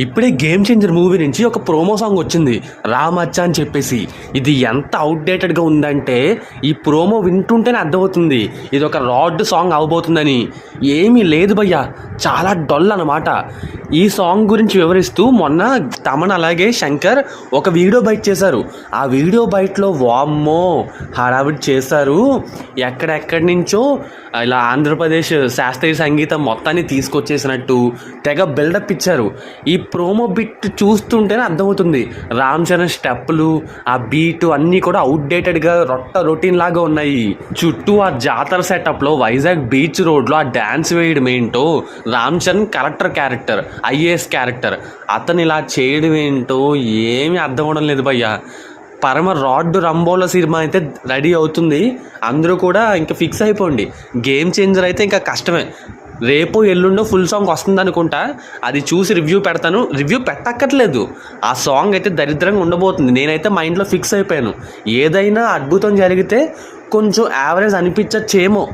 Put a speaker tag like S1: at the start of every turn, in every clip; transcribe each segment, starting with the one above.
S1: ఇప్పుడే game changer movie నుంచి ఒక ప్రోమో సాంగ్ వచ్చింది. రామచ్చ అని చెప్పేసి. ఇది ఎంత అవుట్డేటెడ్గా ఉందంటే ఈ ప్రోమో వింటుంటేనే అర్థమవుతుంది. ఇది ఒక రాడ్ సాంగ్ అవబోతుందని. ఏమీ లేదు భయ్యా. చాలా డొల్ అనమాట ఈ సాంగ్ గురించి వివరిస్తూ మొన్న తమన్ అలాగే శంకర్ ఒక వీడియో బైట్ చేశారు. ఆ వీడియో బైట్లో వామ్మో హడావిడి చేశారు. ఎక్కడెక్కడి నుంచో ఇలా ఆంధ్రప్రదేశ్ శాస్త్రీయ సంగీతం మొత్తాన్ని తీసుకొచ్చేసినట్టు తెగ బిల్డప్ ఇచ్చారు. ఈ ప్రోమో బిట్ చూస్తుంటేనే అర్థమవుతుంది. రామ్ చరణ్ స్టెప్పులు ఆ బీట్ అన్నీ కూడా అవుట్డేటెడ్గా రొట్ట రొటీన్ లాగా ఉన్నాయి. చుట్టూ ఆ జాతర సెటప్లో వైజాగ్ బీచ్ రోడ్లో ఆ డ్యాన్స్ వేయడం ఏంటో Ram Charan collector character IAS character అతను ఇలా చేయడం ఏంటో ఏమీ అర్థం అవడం లేదు భయ్యా. పరమ రాడ్ రంబోల సినిమా అయితే రెడీ అవుతుంది. అందరూ కూడా ఇంకా ఫిక్స్ అయిపోండి. గేమ్ చేంజర్ అయితే ఇంకా కష్టమే. రేపు ఎల్లుండో ఫుల్ సాంగ్ వస్తుంది అనుకుంటా అది చూసి రివ్యూ పెడతాను. రివ్యూ పెట్టక్కర్లేదు. ఆ సాంగ్ అయితే దరిద్రంగా ఉండబోతుంది. నేనైతే మైండ్లో ఫిక్స్ అయిపోయాను. ఏదైనా అద్భుతం జరిగితే కొంచెం యావరేజ్ అనిపించచ్చేమో.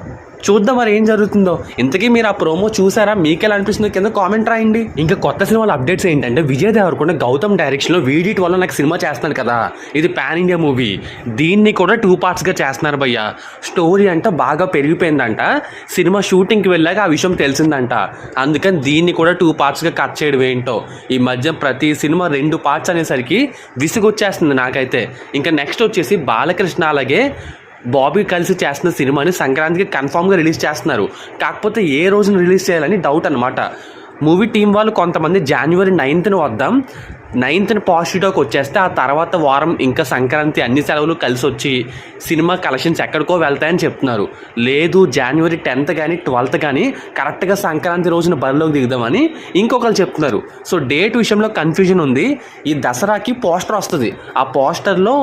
S1: చూద్దాం మరి ఏం జరుగుతుందో. ఇంతకీ మీరు ఆ ప్రోమో చూసారా? మీకు ఎలా అనిపిస్తుందో కింద కామెంట్ రాయండి. ఇంకా కొత్త సినిమాల అప్డేట్స్ ఏంటంటే విజయ్ దేవరకొండ గౌతమ్ డైరెక్షన్లో వీడిట్ వల్ల నాకు సినిమా చేస్తున్నాడు కదా. ఇది పాన్ ఇండియా మూవీ దీన్ని కూడా టూ పార్ట్స్గా చేస్తున్నారు భయ్య. స్టోరీ అంట బాగా పెరిగిపోయిందంట. సినిమా షూటింగ్కి వెళ్ళాక ఆ విషయం తెలిసిందంట. అందుకని దీన్ని కూడా టూ పార్ట్స్గా కట్ చేయడం ఏంటో. ఈ మధ్య ప్రతి సినిమా రెండు పార్ట్స్ అనేసరికి విసుగొచ్చేస్తుంది నాకైతే. ఇంకా నెక్స్ట్ వచ్చేసి బాలకృష్ణ అలాగే బాబీ కలిసి చేస్తున్న సినిమాని సంక్రాంతికి కన్ఫామ్గా రిలీజ్ చేస్తున్నారు. కాకపోతే ఏ రోజున రిలీజ్ చేయాలని డౌట్ అనమాట మూవీ టీం వాళ్ళు కొంతమంది జనవరి నైన్త్న వద్దాం. నైన్త్న పాజిటివ్కి వచ్చేస్తే ఆ తర్వాత వారం ఇంకా సంక్రాంతి అన్ని సెలవులు కలిసి వచ్చి సినిమా కలెక్షన్స్ ఎక్కడికో వెళ్తాయని చెప్తున్నారు. లేదు జనవరి టెన్త్ కానీ ట్వెల్త్ కానీ కరెక్ట్గా సంక్రాంతి రోజున బరిలోకి దిగుదామని ఇంకొకరు చెప్తున్నారు. సో డేట్ విషయంలో కన్ఫ్యూజన్ ఉంది. ఈ దసరాకి పోస్టర్ వస్తుంది. ఆ పోస్టర్లో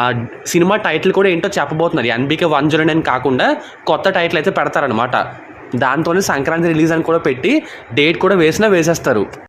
S1: ఆ సినిమా టైటిల్ కూడా ఏంటో చెప్పబోతున్నారు. ఎన్బీకే వన్ జీరో నైన్ కాకుండా కొత్త టైటిల్ అయితే పెడతారనమాట దాంతోనే సంక్రాంతి రిలీజ్ అని కూడా పెట్టి డేట్ కూడా వేసినా వేసేస్తారు.